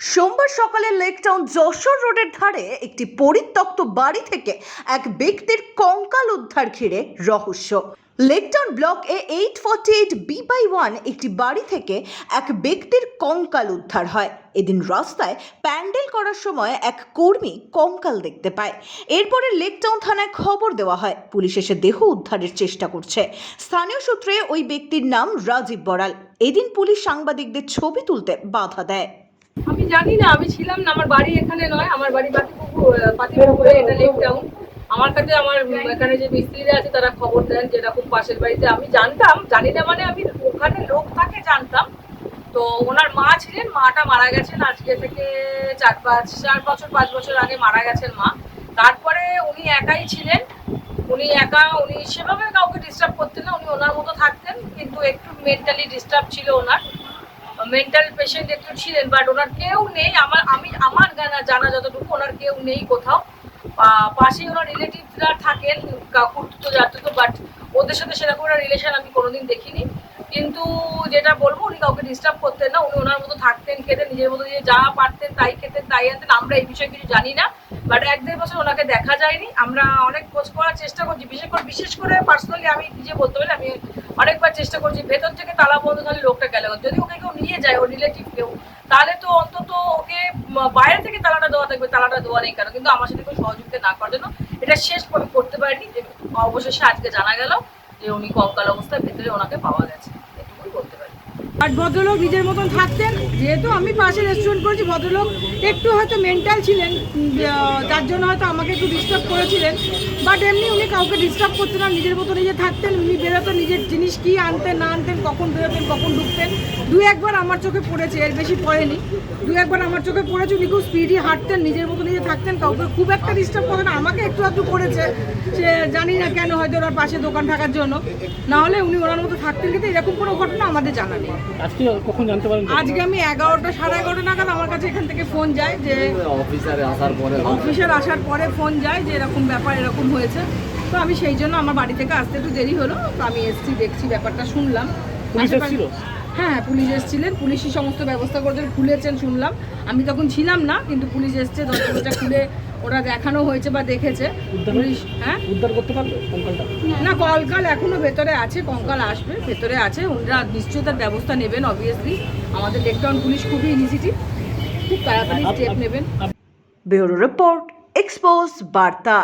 সোমবার সকালে লেকটাউন যশোর রোডের ধারে একটি পরিত্যক্ত বাড়ি থেকে এক ব্যক্তির কঙ্কাল উদ্ধার ঘিরে রহস্য। Lake Town block A eight forty eight B by one একটি বাড়ি থেকে এক ব্যক্তির কঙ্কাল উদ্ধার হয়। এদিন রাস্তায় প্যান্ডেল করার সময় এক কর্মী কঙ্কাল দেখতে পায়। এরপরে লেকটাউন থানায় খবর দেওয়া হয়। পুলিশ এসে দেহ উদ্ধারের চেষ্টা করছে। স্থানীয় সূত্রে ওই ব্যক্তির নাম রাজীব বড়াল এদিন পুলিশ সাংবাদিকদের ছবি তুলতে বাধা দেয়। আমি জানি না, আমি ছিলাম না, আমার বাড়ি এখানে নয়, আমার বাড়ি পাতিপুকুর এটা লেক টাউন আমার কাছে আমার এখানে যে মিস্ত্রিরা আছে, তারা খবর দেন যে এরকম পাশের বাড়িতে। আমি জানতাম, জানি না মানে আমি ওখানে লোক থাকে জানতাম। তো ওনার মা ছিলেন, মাটা মারা গেছেন আজকে থেকে চার পাঁচ, চার বছর, পাঁচ বছর আগে মারা গেছেন মা। তারপরে উনি একাই ছিলেন। উনি একা, উনি সেভাবে কাউকে ডিস্টার্ব করতেন না, উনি ওনার মতো থাকতেন, কিন্তু একটু মেন্টালি ডিস্টার্ব ছিল ওনার। মেন্টাল পেশেন্ট একটু ছিলেন বাট ওনার কেউ নেই। আমার, আমি, আমার জানা জানা যতটুকু, ওনার কেউ নেই কোথাও। পাশে ওনার রিলেটিভরা থাকেন কাকুর তো যাতে তো বাট ওদের সাথে সেরকম একটা রিলেশন আমি কোনোদিন দেখিনি। কিন্তু যেটা বলব, উনি কাউকে ডিস্টার্ব করতেন না। উনি ওনার মতো থাকতেন, খেতেন, নিজের মতো যে যা পারতেন তাই খেতেন, তাই আনতেন। আমরা এই বিষয়ে কিছু জানি না। বাট এক দেড় বছর ওনাকে দেখা যায়নি। আমরা অনেক খোঁজ করার চেষ্টা করছি। বিশেষ করে বিশেষ করে পার্সোনালি আমি নিজে বলতে পারি আমি অনেকবার চেষ্টা করছি। ভেতর থেকে তালা বন্ধ তাহলে লোকটা গেল। যদি ওকে কেউ নিয়ে যায়, ওর রিলেটিভ কেউ, তাহলে তো অন্তত ওকে বাইরে থেকে তালাটা দেওয়া থাকবে। তালাটা দেওয়া নেই কেন? কিন্তু আমার সাথে কেউ সহযোগিতা না করার জন্য এটা শেষ করতে পারিনি। অবশেষে আজকে জানা গেল যে উনি কঙ্কাল অবস্থায় ভেতরে ওনাকে পাওয়া গেছে। আর ভদ্রলোক নিজের মতন থাকতেন, যেহেতু আমি পাশে রেস্টুরেন্ট করেছি, ভদ্রলোক একটু হয়তো মেন্টাল ছিলেন যার জন্য হয়তো আমাকে একটু ডিস্টার্ব করেছিলেন বাট এমনি উনি কাউকে ডিস্টার্ব করতেন না, নিজের মতো নিজে থাকতেন, উনি বেরোতেন, নিজের জিনিস কি আনতেন, না আনতেন, কখন বেরোতেন, কখন ঢুকতেন, দু একবার আমার চোখে পড়েছে, এর বেশি পড়েনি। দু একবার আমার চোখে পড়েছে উনি খুব স্পিডি হাঁটতেন নিজের মতো নিজে থাকতেন কাউকে খুব একটা ডিস্টার্ব করতেন না আমাকে একটু একটু করেছে সে জানি না কেন হয়তো ওনার পাশে দোকান থাকার জন্য। না হলে উনি ওনার মতো থাকতেন কিন্তু এরকম কোনো ঘটনা আমাদের জানা নেই। আজকে কখন জানতে পারেন? আজকে আমি এগারোটা সাড়ে এগারোটা নাগাদ আমার কাছে এখান থেকে ফোন যায় যে অফিসারে আসার পরে অফিসার আসার পরে ফোন যায় যে এরকম ব্যাপার এরকম হয়েছে। তো আমি সেই জন্য আমার বাড়ি থেকে আসতে একটু দেরি হলো তো আমি এসছি দেখছি ব্যাপারটা শুনলাম? হ্যাঁ হ্যাঁ, পুলিশ এসেছিলেন। পুলিশই সমস্ত ব্যবস্থা করেছেন খুলেছেন শুনলাম। আমি তখন ছিলাম না কিন্তু পুলিশ এসছে দরজাটা খুলে ওরা দেখানো হয়েছে বা দেখেছে। পুলিশ হ্যাঁ? উদ্ধার করতে পারবে কঙ্কালটা? না কঙ্কাল এখনও ভেতরে আছে কঙ্কাল আসবে ভেতরে আছে। ওনারা নিশ্চয়ই তার ব্যবস্থা নেবেন অবভিয়াসলি আমাদের লেকটাউন পুলিশ খুবই ইনিশিয়েটিভ খুব তাড়াতাড়ি স্টেপ নেবেন। ব্যুরো রিপোর্ট এক্সপোজ বার্তা।